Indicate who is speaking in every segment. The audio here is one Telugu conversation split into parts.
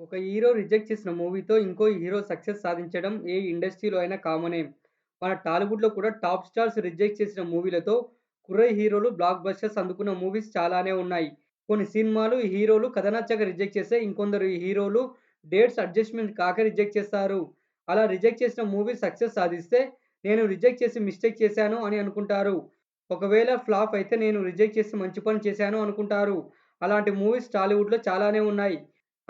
Speaker 1: ఒక హీరో రిజెక్ట్ చేసిన మూవీతో ఇంకో హీరో సక్సెస్ సాధించడం ఏ ఇండస్ట్రీలో అయినా కామనే. మన టాలీవుడ్‌లో కూడా టాప్ స్టార్స్ రిజెక్ట్ చేసిన మూవీలతో కుర్ర హీరోలు బ్లాక్ బస్టర్స్ అందుకున్న మూవీస్ చాలానే ఉన్నాయి. కొన్ని సినిమాలు హీరోలు కథ రిజెక్ట్ చేస్తే ఇంకొందరు హీరోలు డేట్స్ అడ్జస్ట్‌మెంట్ కాక రిజెక్ట్ చేస్తారు. అలా రిజెక్ట్ చేసిన మూవీ సక్సెస్ సాధిస్తే నేను రిజెక్ట్ చేసి మిస్టేక్ చేశాను అని అనుకుంటారు. ఒకవేళ ఫ్లాప్ అయితే నేను రిజెక్ట్ చేసి మంచి పని చేశాను అనుకుంటారు. అలాంటి మూవీస్ టాలీవుడ్‌లో చాలానే ఉన్నాయి.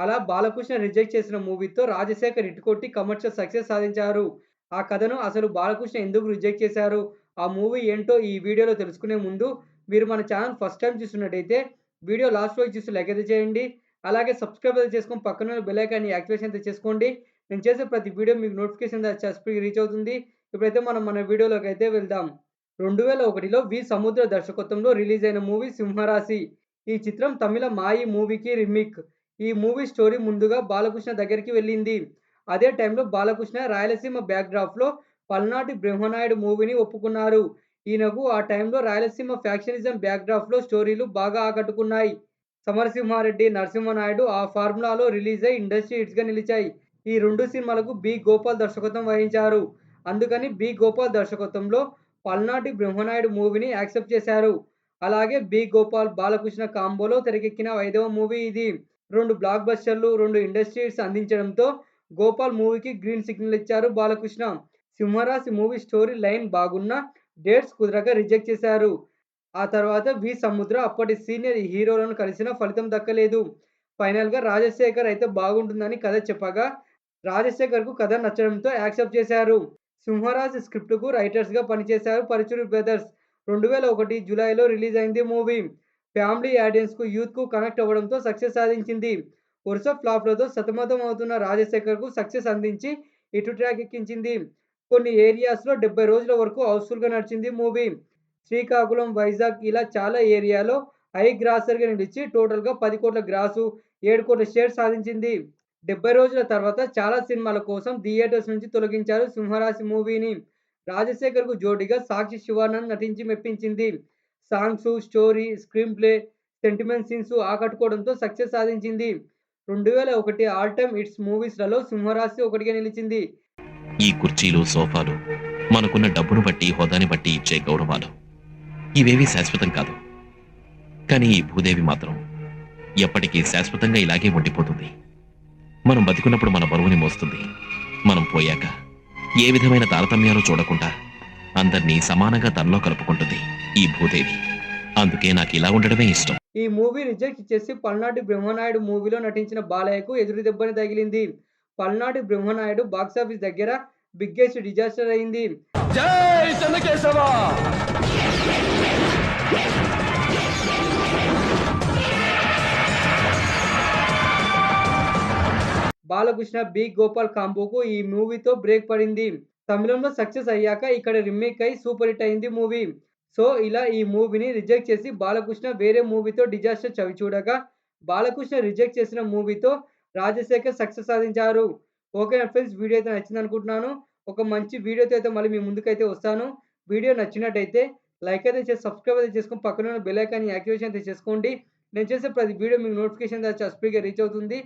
Speaker 1: అలా బాలకృష్ణ రిజెక్ట్ చేసిన మూవీతో రాజశేఖర్ హిట్ కొట్టి కమర్షియల్ సక్సెస్ సాధించారు. ఆ కథను అసలు బాలకృష్ణ ఎందుకు రిజెక్ట్ చేశారు? ఆ మూవీ ఏంటో ఈ వీడియోలో తెలుసుకునే ముందు మీరు మన ఛానల్ ఫస్ట్ టైం చూస్తున్నట్టయితే వీడియో లాస్ట్ వరకు చూసి లైక్ అయితే చేయండి. అలాగే సబ్స్క్రైబ్ అయితే చేసుకొని పక్కన బెల్ యాక్టివేషన్ అయితే చేసుకోండి. నేను చేసే ప్రతి వీడియో మీకు నోటిఫికేషన్ ద్వారా స్పీడ్‌గా రీచ్ అవుతుంది. ఇప్పుడైతే మనం మన వీడియోలోకి అయితే వెళ్దాం. 2001లో వి. సముద్ర దర్శకత్వంలో రిలీజ్ అయిన మూవీ 'సింహరాశి'. ఈ చిత్రం తమిళ 'మాయి' మూవీకి రిమిక్ ఈ మూవీ స్టోరీ ముందుగా బాలకృష్ణ దగ్గరికి వెళ్ళింది. అదే టైంలో బాలకృష్ణ రాయలసీమ బ్యాక్‌డ్రాప్‌లో 'పల్నాటి బ్రహ్మనాయుడు' మూవీని ఒప్పుకున్నారు. ఈయనకు ఆ టైంలో రాయలసీమ ఫ్యాక్షనిజం బ్యాక్‌డ్రాప్‌లో స్టోరీలు బాగా ఆకట్టుకున్నాయి. 'సమరసింహారెడ్డి', 'నరసింహనాయుడు' ఆ ఫార్ములాలో రిలీజ్ అయి ఇండస్ట్రీ హిట్స్‌గా నిలిచాయి. ఈ రెండు సినిమాలకు బి. గోపాల్ దర్శకత్వం వహించారు. అందుకని బి. గోపాల్ దర్శకత్వంలో 'పల్నాటి బ్రహ్మనాయుడు' మూవీని యాక్సెప్ట్ చేశారు. అలాగే బి. గోపాల్, బాలకృష్ణ కాంబోలో తెరకెక్కిన ఐదవ మూవీ ఇది. రెండు బ్లాక్ బస్టర్లు, రెండు ఇండస్ట్రీస్ అందించడంతో గోపాల్ మూవీకి గ్రీన్ సిగ్నల్ ఇచ్చారు Balakrishna. 'Simharasi' movie story line బాగున్నా డేట్స్ కుదరక రిజెక్ట్ చేశారు. ఆ తర్వాత వి. సముద్ర అప్పటి సీనియర్ హీరోలను కలిసిన ఫలితం దక్కలేదు. ఫైనల్‌గా రాజశేఖర్ అయితే బాగుంటుందని కథ చెప్పగా రాజశేఖర్‌కు కథ నచ్చడంతో యాక్సెప్ట్ చేశారు. సింహరాజ్ స్క్రిప్ట్‌కు రైటర్స్‌గా పనిచేశారు పరుచూరి బ్రదర్స్. 2001 జూలైలో రిలీజ్ అయింది మూవీ. ఫ్యామిలీ ఆడియన్స్‌కు, యూత్‌కు కనెక్ట్ అవ్వడంతో సక్సెస్ సాధించింది. వరుస ఫ్లాప్‌లతో సతమతం అవుతున్న రాజశేఖర్‌కు సక్సెస్ అందించి ఇటు ట్రాక్ ఎక్కించింది. కొన్ని ఏరియాస్‌లో 70 రోజుల వరకు హౌస్‌ఫుల్‌గా నడిచింది మూవీ. శ్రీకాకుళం, వైజాగ్ ఇలా చాలా ఏరియాలో హై గ్రాసర్‌గా నిలిచి టోటల్‌గా పది కోట్ల గ్రాసు, ఏడు కోట్ల షేర్ సాధించింది. 70 రోజుల తర్వాత చాలా సినిమాల కోసం థియేటర్స్ నుంచి తొలగించారు 'సింహరాశి' మూవీని. రాజశేఖర్‌కు జోడిగా సాక్షి శివానంద్ నటించి మెప్పించింది. Songs, story, screenplay, sentiment scenes ఆకట్టుకోవడంతో success సాధించింది. 2001 ఆల్ టైమ్ ఇట్స్ మూవీస్‌లలో 'సింహరాశి' ఒకటిగా నిలిచింది.
Speaker 2: ఈ కుర్చీలు, సోఫాలు మనకున్న డబ్బును బట్టి, హోదాని బట్టి ఇచ్చే గౌరవాలు ఇవేవి శాశ్వతం కాదు. కానీ ఈ భూదేవి మాత్రం ఎప్పటికీ శాశ్వతంగా ఇలాగే ఉండిపోతుంది. మనం బతికున్నప్పుడు మన బరువుని మోస్తుంది. మనం పోయాక ఏ విధమైన తారతమ్యాలు చూడకుండా అందరినీ సమానంగా తనలో కలుపుకుంటుంది ఈ భూదేవి. అందుకే నాకు ఇలా ఉండడమే ఇష్టం.
Speaker 1: ఈ మూవీ రిజెక్ట్ చేసి 'పల్నాటి బ్రహ్మనాయుడు' మూవీలో నటించిన బాలయ్యకు ఎదురు దెబ్బనే తగిలింది. 'పల్నాటి బ్రహ్మనాయుడు' బాక్సాఫీస్ దగ్గర బిగ్గెస్ట్ డిజాస్టర్ అయింది. బాలకృష్ణ, బి. గోపాల్ కాంబోకు ఈ మూవీతో బ్రేక్ పడింది. తమిళంలో సక్సెస్ అయ్యాక ఇక్కడ రీమేక్ అయి సూపర్ హిట్ అయింది మూవీ. సో ఇలా ఈ మూవీని రిజెక్ట్ చేసి బాలకృష్ణ వేరే మూవీతో డిజాస్టర్ చవి చూడగా బాలకృష్ణ రిజెక్ట్ చేసిన మూవీతో రాజశేఖర్ సక్సెస్ సాధించారు. ఓకే ఫ్రెండ్స్ వీడియో అయితే నచ్చిందనుకుంటున్నాను. ఒక మంచి వీడియోతో అయితే మళ్ళీ మీ ముందుకైతే వస్తాను. వీడియో నచ్చినట్టయితే లైక్ అయితే చేసి సబ్స్క్రైబ్ అయితే చేసుకొని పక్కన బెల్ ఐకాన్‌ని యాక్టివేషన్ అయితే చేసుకోండి. నేను చేసే ప్రతి వీడియో మీకు నోటిఫికేషన్ స్పీడ్‌గా రీచ్ అవుతుంది.